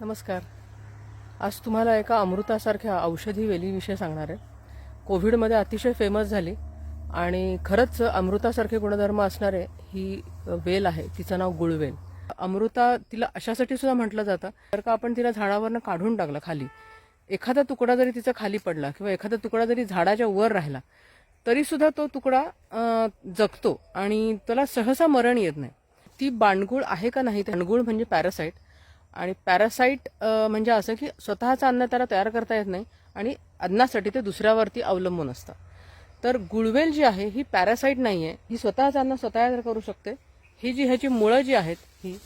नमस्कार. आज तुम्हाला एका अमृतासारख्या औषधी वेलीविषयी सांगणार आहे. कोविडमध्ये अतिशय फेमस झाली आणि खरंच अमृतासारखे गुणधर्म असणारे ही वेल आहे तिचं नाव गुळवेल अमृता तिला अशासाठी सुद्धा म्हटलं जातं तर का आपण तिला झाडावरनं काढून टाकलं खाली. एखादा तुकडा जरी तिचा खाली पडला किंवा एखादा तुकडा जरी झाडाच्या वर राहिला तरीसुद्धा तो तुकडा जगतो आणि त्याला सहसा मरण येत नाही. ती बाणगुळ आहे का नाही बांडगुळ म्हणजे पॅरासाईट आणि पॅरासाईट म्हणजे असं की स्वतःचं अन्न त्याला तयार करता येत नाही आणि अन्नासाठी ते दुसऱ्यावरती अवलंबून असतं. तर गुळवेल जी आहे ही पॅरासाईट नाही आहे ही स्वतःचं अन्न स्वतः तयार करू शकते. ही जी ह्याची मुळं जी आहेत ही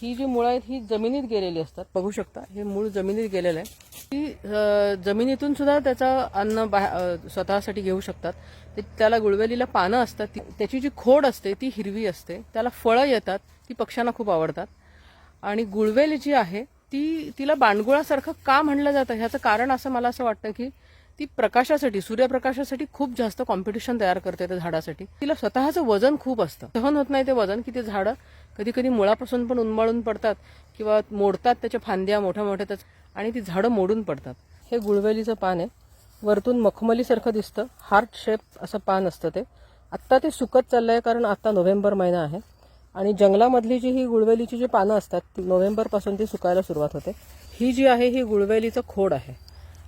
ही जी मुळं आहेत ही जमिनीत गेलेली असतात. बघू शकता हे मूळ जमिनीत गेलेलं आहे. ती जमिनीतून सुद्धा त्याचं अन्न बाहे स्वतःसाठी घेऊ शकतात. ते त्याला गुळवेलीला पानं असतात. ती त्याची जी खोड असते ती हिरवी असते. त्याला फळं येतात ती पक्ष्यांना खूप आवडतात. आणि गुळवेल जी आहे ती तिला बाणगुळासारखं का म्हणलं जातं? ह्याचं कारण असं मला असं वाटतं की ती प्रकाशासाठी सूर्यप्रकाशासाठी खूप जास्त कॉम्पिटिशन तयार करते त्या झाडासाठी. तिला स्वतःचं वजन खूप असतं. सहन होत नाही ते वजन की ते झाडं कधी कधी मुळापासून पण उन्मळून पडतात किंवा मोडतात त्याच्या फांद्या मोठ्या मोठ्या त्याच आणि ती झाडं मोडून पडतात. हे गुळवेलीचं पान आहे. वरतून मखमलीसारखं दिसतं. हार्ट शेप असं पान असतं ते. आत्ता ते सुकत चाललं आहे कारण आत्ता नोव्हेंबर महिना आहे. आणि जंगलामधली जी ही गुळवेलीची जी पानं असतात ती नोव्हेंबरपासून ती सुकायला सुरुवात होते ही जी आहे ही गुळवेलीचं खोड आहे.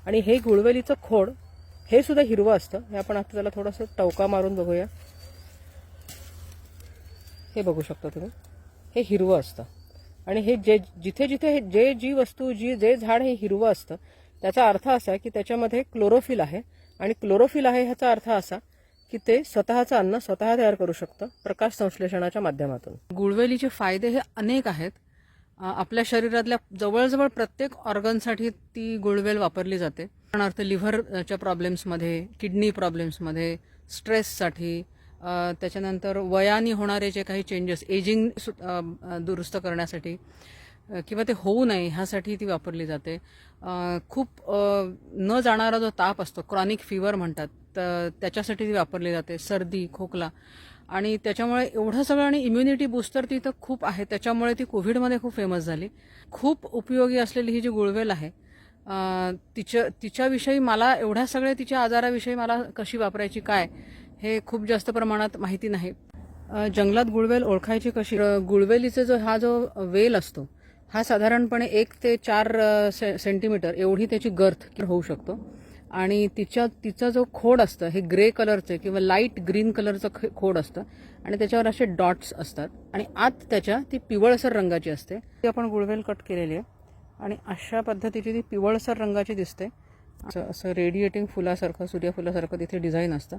आणि हे गुळवेलीचं खोड हे सुद्धा हिरवं असतं. हे आपण आता त्याला थोडंसं टवका मारून बघूया. हे बघू शकता तुम्ही. हे हिरवं असतं. आणि हे जे जिथे जिथे हे जे जी वस्तू जी जे झाड हे हिरवं असतं त्याचा अर्थ असा की त्याच्यामध्ये क्लोरोफिल आहे. आणि क्लोरोफिल आहे ह्याचा अर्थ असा की ते स्वतःचं अन्न स्वतः तयार करू शकतं प्रकाश संश्लेषणाच्या माध्यमातून. गुळवेलीचे फायदे हे अनेक आहेत. आपल्या शरीरातल्या जवळजवळ प्रत्येक ऑर्गनसाठी ती गुळवेल वापरली जाते. उदाहरणार्थ लिव्हरच्या प्रॉब्लेम्समध्ये किडनी प्रॉब्लेम्समध्ये स्ट्रेससाठी त्याच्यानंतर वयाने होणारे जे काही चेंजेस एजिंग दुरुस्त करण्यासाठी किंवा ते होऊ नये ह्यासाठी ती वापरली जाते. खूप न जाणारा जो ताप असतो क्रॉनिक फिवर म्हणतात तर त्याच्यासाठी ती वापरली जाते सर्दी खोकला. आणि त्याच्यामुळे एवढं सगळं आणि इम्युनिटी बुस्टर ती तर खूप आहे. त्याच्यामुळे ती कोविडमध्ये खूप फेमस झाली. खूप उपयोगी असलेली ही जी गुळवेल आहे तिच्या तिच्याविषयी मला एवढ्या सगळ्या तिच्या आजाराविषयी मला कशी वापरायची काय हे खूप जास्त प्रमाणात माहिती नाही. जंगलात गुळवेल ओळखायची कशी गुळवेलीचा जो हा जो वेल असतो हा साधारणपणे एक ते चार से सेंटीमीटर एवढी त्याची गर्थ होऊ शकतो. आणि तिच्या तिचा जो खोड असतं हे ग्रे कलरचं किंवा लाइट ग्रीन कलरचं खोड असतं आणि त्याच्यावर असे डॉट्स असतात आणि आत त्याच्या ती पिवळसर रंगाची असते. ती आपण गुळवेल कट केलेली आहे आणि अशा पद्धतीची ती पिवळसर रंगाची दिसते. असं असं रेडिएटिंग फुलासारखं सूर्यफुलासारखं तिथे डिझाईन असतं.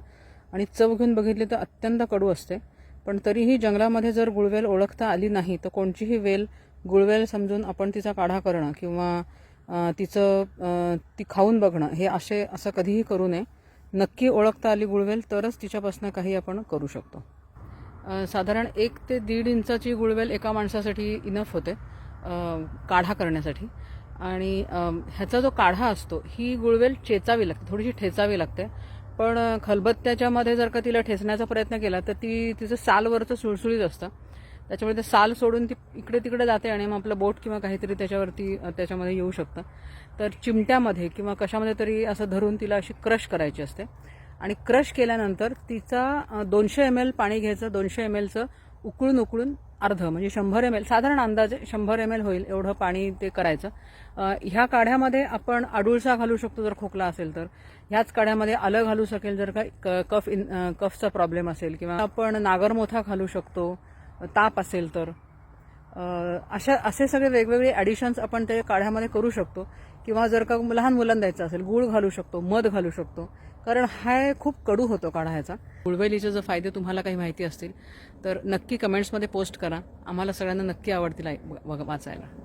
आणि चव घेऊन बघितली तर अत्यंत कडू असते. पण तरीही जंगलामध्ये जर गुळवेल ओळखता आली नाही तर कोणचीही वेल गुळवेल समजून आपण तिचा काढा करणं किंवा तिचं ती खाऊन बघणं हे असे असं कधीही करू नये. नक्की ओळखता आली गुळवेल तरच तिच्यापासून काही आपण करू शकतो. साधारण एक ते दीड इंचाची गुळवेल एका माणसासाठी इनफ होते काढा करण्यासाठी. आणि ह्याचा जो काढा असतो ही गुळवेल चेचावी लागते थोडीशी ठेचावी लागते. पण खलबत्त्याच्यामध्ये जर का तिला ठेचण्याचा प्रयत्न केला तर ती तिचं सालवरचं सुळसुळीत असतं. त्याच्यामुळे ते साल सोडून ती इकडे तिकडे जाते आणि मग आपलं बोट किंवा काहीतरी त्याच्यावरती त्याच्यामध्ये येऊ शकतं. तर चिमट्यामध्ये किंवा कशामध्ये तरी असं धरून तिला अशी क्रश करायची असते. आणि क्रश केल्यानंतर तिचा दोनशे एम एल पाणी घ्यायचं दोनशे एम एलचं उकळून उकळून अर्ध म्हणजे शंभर एम एल साधारण अंदाजे शंभर एम एल होईल एवढं पाणी ते करायचं. ह्या काढ्यामध्ये आपण अडुळसा घालू शकतो जर खोकला असेल तर. ह्याच काढ्यामध्ये आलं घालू शकेल जर का क- कफ इन कफचा प्रॉब्लेम असेल किंवा आपण नागरमोथा घालू शकतो. ताप असेल तर. अशा असे सगळे वेगवेगळे ॲडिशन्स आपण ते काढ्यामध्ये करू शकतो. किंवा जर का लहान मुलांना द्यायचं असेल गूळ घालू शकतो मध घालू शकतो. कारण हा खूप कडू होतो काढा ह्याचा गुळवेलीचे जर फायदे तुम्हाला काही माहिती असतील तर नक्की कमेंट्समध्ये पोस्ट करा. आम्हाला सगळ्यांना नक्की आवडतील व- वाचायला.